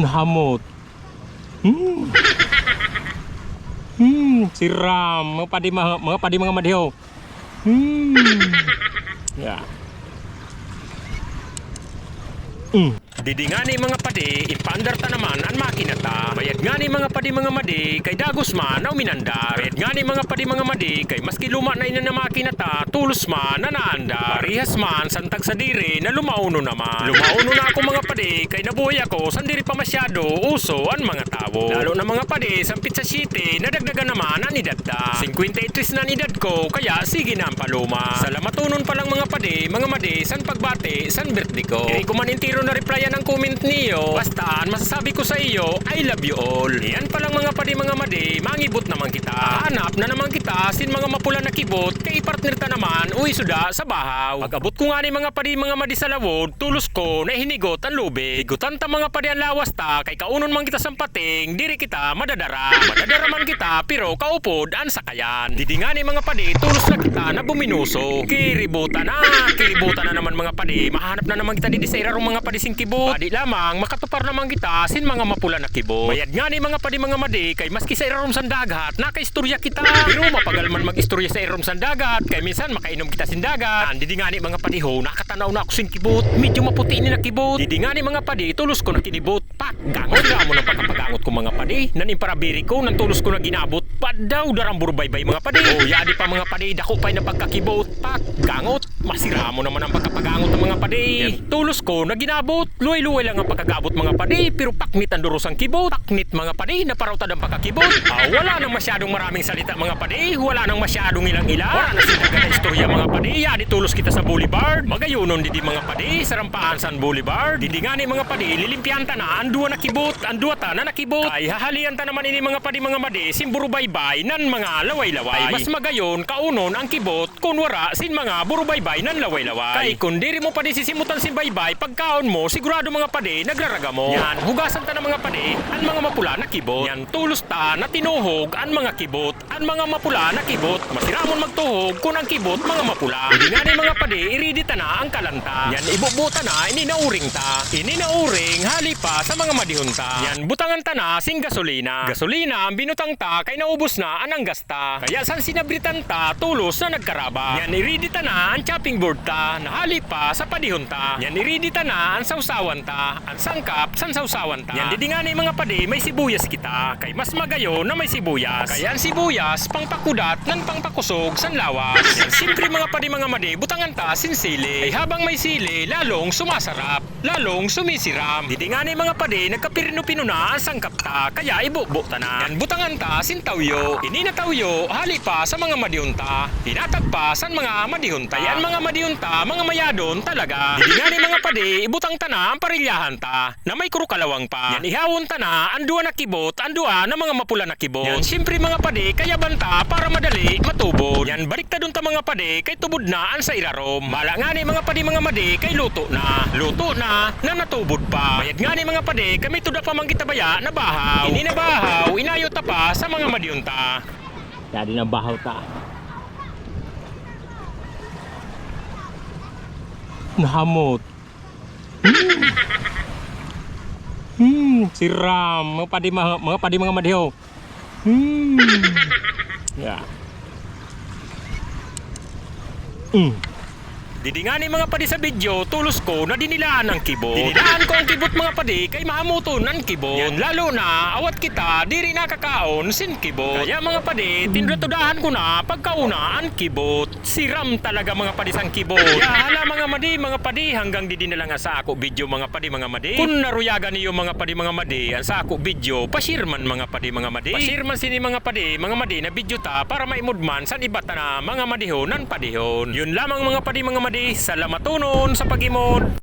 Nahamot. Hmm. Hmm, siram. Mga padi mga, mga padi mga madiho. Hmm. Ya. Hmm. Didi nga ni mga padi, ipandar ta naman ang makina ta. Bayad nga ni mga padi mga madi, kay dagos man na uminandar. Bayad nga ni mga padi mga madi, kay maski luma na ina na makina ta, tulos man na naandar. Parihas man, santag sa diri na lumauno naman. Lumauno na ako mga padi, kay nabuhay ako, san diri pa masyado, uso ang mga tao. Lalo na mga padi, sa Pizza City, nadagdagan naman ang edad ta. 53 na ang edad ko, kaya sige na ang paluma. Salamatunon pa lang mga padi, mga madi, san pagbati, san birthday ko. Hindi ko man intiro na replyan ang comment niyo. Basta, ang masasabi ko sa iyo, I love you all. Yan pa lang mga padi mga madi, mangibot naman kita. Hanap na naman kita, sin mga mapula na kibot, kay partner ta naman, uy suda sa bahaw. Pag abot ko nga ni mga padi mga madi sa lawod, tulos ko na hinigot ang lubig. Higutan ta mga padi ang lawas ta, kay kaunon man kita sampating, diri kita madadara. Madadara man kita, pero kaupod ang sakayan. Didi nga ni mga padi, tulos na kita na buminuso. Kiributan na, kiributan na naman mga padi. Mahanap na naman kita didi sa irarong mga padi sing kibot. Padi lamang, makatupar naman kita sin mga mapula na kibot. Bayad nga ni mga padi mga madi, kay maski sa irarong sandagat, nakaistorya kita. Pero mapagal man mag-istorya sa irarong sandagat, kay minsan makainom kita sin dagat. Ang didi nga ni mga padi ho, nakatanaw na ako sin kibot. Medyo maputi ni na kibot. Didi nga ni mga padi, tulos ko na kinibot. Nga mo ng pagkapagangot ko mga padi. Nanin para biri ko, nang tulos ko na ginabot. Padaw darang burbay-bay mga padi. O yadi pa mga padi, dako pa'y na pagkakibot. Pak, gangot. Masira mo naman ang pagkapagangot ng mga padi. Tulos ko na ginabot. Luway-luway lang ang pagkagabot mga padi. Pero paknit ang duros ang kibot. Paknit mga padi, naparawtad ang pagkakibot. Ah, wala nang masyadong maraming salita mga padi. Wala nang masyadong ilang-ila. Wala na sila na istorya mga padi. Yadi tulos kita sa boulevard. Magayunon didi mga padi. Sarampaan san boulevard. Didi nga ni mga padi. Lilimpian ta na. Ang duwa na kibot. Ang duwa ta na nakibot. Ay hahalian ta naman ini mga padi mga madi. Simburo baybay nan mga laway-laway. Mas magayon kaunon ang kibot. Kung wara sin mga burubaybay nan laway-laway. Kay kung diri mo padi sisimutan sin baybay. Pagkaon mo sigurado mga padi naglaraga mo. Yan hugasan ta ng mga padi. Ang mga mapula na kibot. Yan tulos ta na tinuhog ang mga kibot. Ang mga mapula na kibot. Masiramon magtuhog kung ang kibot mga mapula. Hindi nga ni mga padi iridi ta na ang kalanta. Yan ibubuta na ininauring ta. Ininauring hali pa sa mga madihon ta. Yan butangan ta na sing gasolina. Gasolina ang binutang ta kay naubos na anang gasta. Kaya san sinabritan ta tulos na nagkaraba. Yan iridi ta na ang chopping board ta. Nahali pa sa padihon ta. Yan iridi ta na ang sausawan ta. Ang sangkap san sausawan ta. Yan didi nga ni mga padi may sibuyas kita. Kay mas magayo na may sibuyas. Kaya ang sibuyas pangpakudat nan pangpakusog san lawas. Yan siyempre mga padi mga madi butangan ta sin sili. Ay habang may sili lalong sumasarap. Lalong sumisiram. Didi nga ni mga padi nagkapirino-pino na ang sangkap ta. Kaya ibubo ta na. Yan butangan ta sin tawyo. Ini na tawyo hali pa sa mga madihunta. Hinatag pa mga madihunta. Yan mga madihunta, mga mayadon talaga. Didi nga ni mga padi ibutang ta na ang parilyahan ta na may krukalawang pa. Yan ihawon ta na ang duwa na kibot, ang duwa na mga mapula na kibot. Yan siyempre mga padi kaya banta para madali matubod. Yan balik ta dun ta mga padi kay tubod na ang sa irarom. Mala nga ni mga padi mga madi kay luto na. Luto na na natubod pa. Bayad nga ni mga padi kami tuda pa man kita baya na bahaw. Ini na bahaw, inayo ta pa sa mga madiyunta. Jadi na bahaw ta. Nahamot. Hmm. Hmm, siram. Mga padi mga, mga padi mga madiho. Hmm. Ya. Hmm. Didi nga ni mga padi sa video, tulos ko na dinilaan ang kibot. Dinilaan ko ang kibot mga padi kay mahamuton ang kibot. Yan lalo na awat kita diri nakakaon sin kibot. Kaya mga padi, tinratudahan ko na pagkauna ang kibot. Siram talaga mga padi sang kibot. Ya hala mga madi, mga padi hanggang didi na lang ang sa ako video mga padi mga madi. Kung naruyagan niyo mga padi mga madi, ang sa ako video, pasirman mga padi mga madi. Pasirman sini mga padi, mga madi na video ta para maimudman san iba ta na mga madihon nan padihon. Yun lamang mga padi mga madi, salamatunon sa pagimod.